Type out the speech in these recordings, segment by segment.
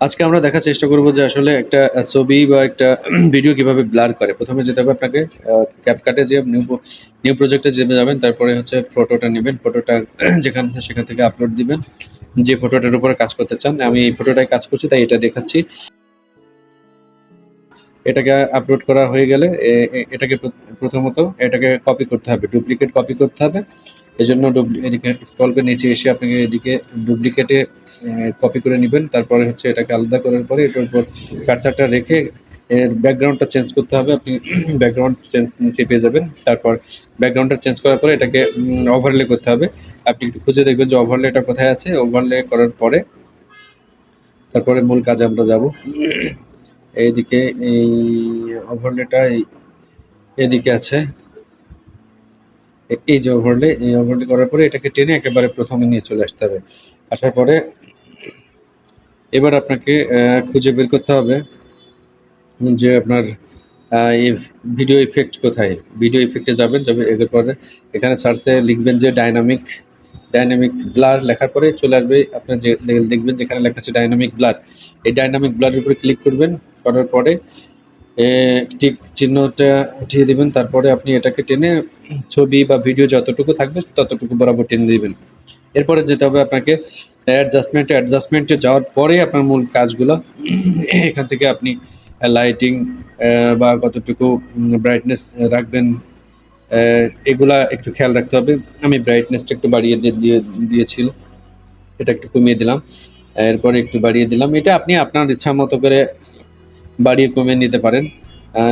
আজকে আমরা দেখার চেষ্টা করব যে আসলে একটা ছবি বা একটা ভিডিও কীভাবে ব্লার করে। প্রথমে যেতে হবে আপনাকে এ যেয়ে নিউ নিউ প্রজেক্টে যেতে যাবেন। তারপরে হচ্ছে ফটোটা নেবেন ফটোটা যেখানে আছে সেখান থেকে আপলোড দিবেন। যে ফটোটার উপরে কাজ করতে চান। আমি এই ফটোটায় কাজ করছি, তাই এটা দেখাচ্ছি। এটাকে আপলোড করা হয়ে গেলে এটাকে প্রথমত এটাকে কপি করতে হবে। ডুপ্লিকেট কপি করতে হবে। এজন্য ডুবলি, এদিকে স্ক্রল করে নিচে এসে আপনাকে এদিকে ডুপ্লিকেটে কপি করে নিবেন। তারপরে হচ্ছে এটাকে আলাদা করার পরে এটার উপর কার্সারটা রেখে এর ব্যাকগ্রাউন্ডটা চেঞ্জ করতে হবে। আপনি ব্যাকগ্রাউন্ড চেঞ্জ নিচে পেয়ে যাবেন। তারপর ব্যাকগ্রাউন্ডটা চেঞ্জ করার পরে এটাকে ওভারলে করতে হবে। আপনি একটু খুঁজে দেখবেন যে ওভারলেটা কোথায় আছে। ওভারলে করার পরে তারপরে মূল কাজে আমরা যাব। এইদিকে এই ওভারলেটা এই, এদিকে আছে। এই যে ওভারলে, এই ওভারলে করার পরে এটাকে টেনে একেবারে প্রথমে নিয়ে চলে আসতে হবে। আসার পরে এবার আপনাকে খুঁজে বের করতে হবে যে আপনার ভিডিও ইফেক্ট কোথায়? ভিডিও ইফেক্ট যাবেন, যাবে এদের পরে এখানে সার্চে লিখবেন যে ডায়নামিক, ডায়নামিক ব্লার লেখার পরে চলে আসবে আপনার যে দেখবেন যেখানে লেখা আছে ডায়নামিক ব্লার। এই ডায়নামিক ব্লার এর উপরে ক্লিক করবেন। করার পরে টিক চিহ্নটা উঠিয়ে দিবেন। তারপরে আপনি এটাকে টেনে ছবি বা ভিডিও যতটুকু থাকবে ততটুকু বরাবর টেনে দিবেন। এরপরে যেতে হবে আপনাকে অ্যাডজাস্টমেন্ট অ্যাডজাস্টমেন্টে যাওয়ার পরে আপনার মূল কাজগুলো এখান থেকে আপনি লাইটিং বা কতটুকু ব্রাইটনেস রাখবেন এগুলা একটু খেয়াল রাখতে হবে। আমি ব্রাইটনেসটা একটু বাড়িয়ে দিয়ে দিয়েছিল। এটা একটু কমিয়ে দিলাম। এরপরে একটু বাড়িয়ে দিলাম। এটা আপনি আপনার ইচ্ছা মতো করে বাড়িয়ে কমিয়ে নিতে পারেন।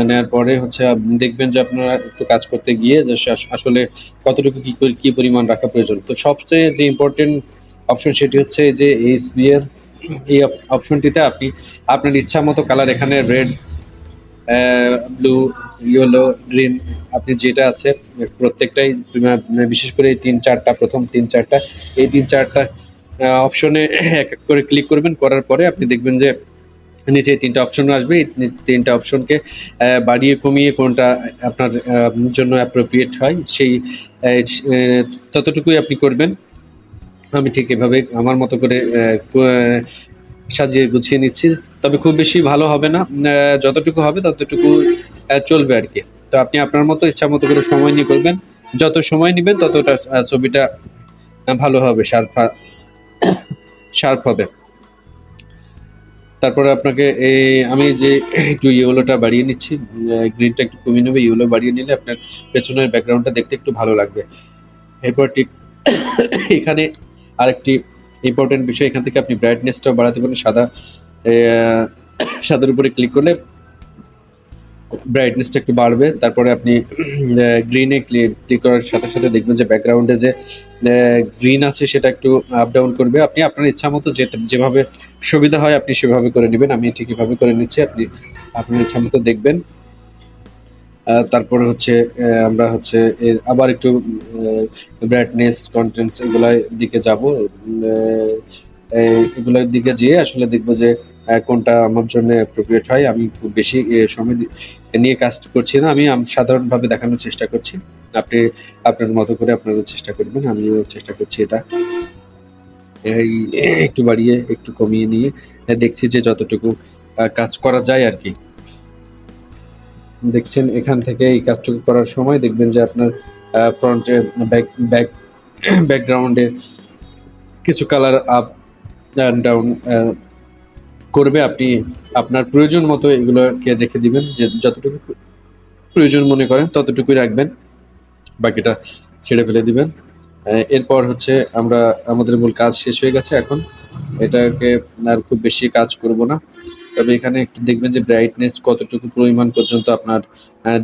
নেওয়ার পরে হচ্ছে দেখবেন যে আপনারা একটু কাজ করতে গিয়ে যে আসলে কতটুকু কী করে কি পরিমাণ রাখা প্রয়োজন। তো সবচেয়ে যে ইম্পর্টেন্ট অপশন সেটি হচ্ছে যে HB এর এই অপশনটিতে আপনি আপনার ইচ্ছামত কালার এখানে রেড, ব্লু, ইয়েলো, গ্রিন আপনি যেটা আছে প্রত্যেকটাই বিশেষ করে এই ৩-৪ টা ১ম ৩-৪ এই তিন চারটা অপশনে এক, এক করে ক্লিক করবেন। করার পরে আপনি দেখবেন যে নিচে ৩ অপশন আসবে। এই ৩ টা অপশনকে বাড়িয়ে কমিয়ে কোনটা আপনার জন্য অ্যাপ্রোপ্রিয়েট হয় সেই ততটুকুই আপনি করবেন। আমি ঠিক এভাবে আমার মতো করে সাজিয়ে গুছিয়ে নিচ্ছি। তবে খুব বেশি ভালো হবে না। যতটুকু হবে ততটুকু চলবে আর কি তো আপনি আপনার মতো ইচ্ছা মতো করে সময় নিয়ে করবেন। যত সময় নেবেন ততটা ছবিটা ভালো হবে, শার্প শার্প হবে। তারপরে আপনাকে আমি যে একটু ইয়েলোটা বাড়িয়ে নিচ্ছি। গ্রিনটা একটু কমিয়ে নেবে। ইয়েলো বাড়িয়ে নিলে আপনার পেছনের ব্যাকগ্রাউন্ডটা দেখতে একটু ভালো লাগবে। এরপর ঠিক এখানে আরেকটি ইম্পর্টেন্ট বিষয়, এখান থেকে আপনি ব্রাইটনেসটাও বাড়াতে পারেন। সাদা সাদার উপরে ক্লিক করলে ব্রাইটনেসটা একটু বাড়বে। তারপরে আপনি গ্রিন ক্লিক করার সাথে, সাথে দেখবেন যে ব্যাকগ্রাউন্ডে যে গ্রিন আছে সেটা একটু আপ ডাউন করবে। আপনি আপনার ইচ্ছামত যেটা যেভাবে সুবিধা হয় আপনি সেভাবে করে নেবেন আমি ঠিক এভাবে করে নিচ্ছি। আপনি আপনার ইচ্ছা মতো দেখবেন। তারপরে হচ্ছে আমরা হচ্ছে আবার একটু ব্রাইটনেস, কনট্রাস্ট এগুলার দিকে যাব। এগুলোর দিকে যেয়ে আসলে দেখব যে কোনটা আমার জন্য অ্যাপ্রোপ্রিয়েট হয়। আমি খুব বেশি সময় নিয়ে কাজ করছি না। আমি সাধারণভাবে দেখানোর চেষ্টা করছি। আপনি আপনার মতো করে আপনারা চেষ্টা করবেন। আমিও চেষ্টা করছি এটা। এই, একটু বাড়িয়ে, একটু কমিয়ে নিয়ে দেখছি যে যতটুকু কাজ করা যায় আর কি দেখছেন, এখান থেকে এই কাজটুকু করার সময় দেখবেন যে আপনার ফ্রন্টে ব্যাক ব্যাক ব্যাকগ্রাউন্ডে কিছু কালার আপ ডাউন করবে। আপনি আপনার প্রয়োজন মতো এগুলোকে রেখে দিবেন। যে যতটুকু প্রয়োজন মনে করেন ততটুকুই রাখবেন। বাকিটা ছেড়ে ফেলে দিবেন। এরপর হচ্ছে আমরা আমাদের মূল কাজ শেষ হয়ে গেছে এখন। এটাকে আর খুব বেশি কাজ করব না। তবে এখানে একটু দেখবেন যে ব্রাইটনেস কতটুকু পরিমাণ পর্যন্ত আপনার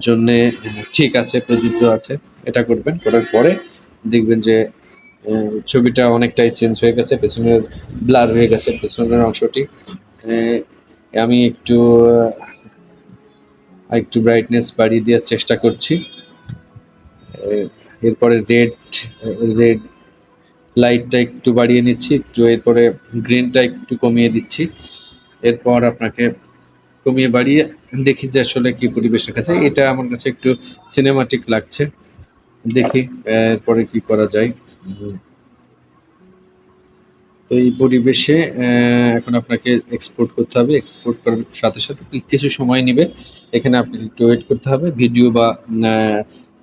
জন্যে ঠিক আছে, প্রযোজ্য আছে। এটা করবেন। করার পরে দেখবেন যে ছবিটা অনেকটাই চেঞ্জ হয়ে গেছে। পেছনের ব্লার হয়ে গেছে পেছনের অংশটি। আমি একটু আরেকটু ব্রাইটনেস বাড়িয়ে দেওয়ার চেষ্টা করছি। এরপরে রেড রেড লাইটটা একটু বাড়িয়ে নিচ্ছি। একটু এরপরে গ্রিনটা একটু কমিয়ে দিচ্ছি। এরপর আপনাকে কমিয়ে বাড়িয়ে দেখি যে আসলে কি পরিবেশ রেখেছে। এটা আমার কাছে একটু সিনেমাটিক লাগছে। দেখি, এরপরে কি করা যায়। তো এই পরিবেশে এখন আপনাকে এক্সপোর্ট করতে হবে। এক্সপোর্ট করার সাথে সাথে কিছু সময় নেবে। এখানে আপনি একটু ওয়েট করতে হবে। ভিডিও বা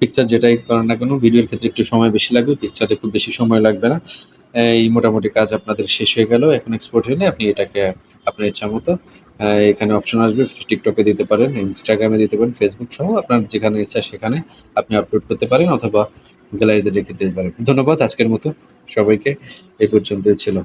পিকচার যেটাই করেন না কেন ভিডিওর ক্ষেত্রে একটু সময় বেশি লাগবে। পিকচারে খুব বেশি সময় লাগবে না। এই মোটামুটি কাজ আপনাদের শেষ হয়ে গেল। এখন এক্সপোর্ট হলে আপনি এটাকে আপনার ইচ্ছা মতো এখানে অপশন আসবে। টিকটকে দিতে পারেন ইনস্টাগ্রামে দিতে পারেন ফেসবুক সহ আপনার যেখানে ইচ্ছা সেখানে আপনি আপলোড করতে পারেন অথবা গ্যালারিতে রেখে দিতে পারেন। ধন্যবাদ। আজকের মতো সবাইকে এই পর্যন্তই ছিল।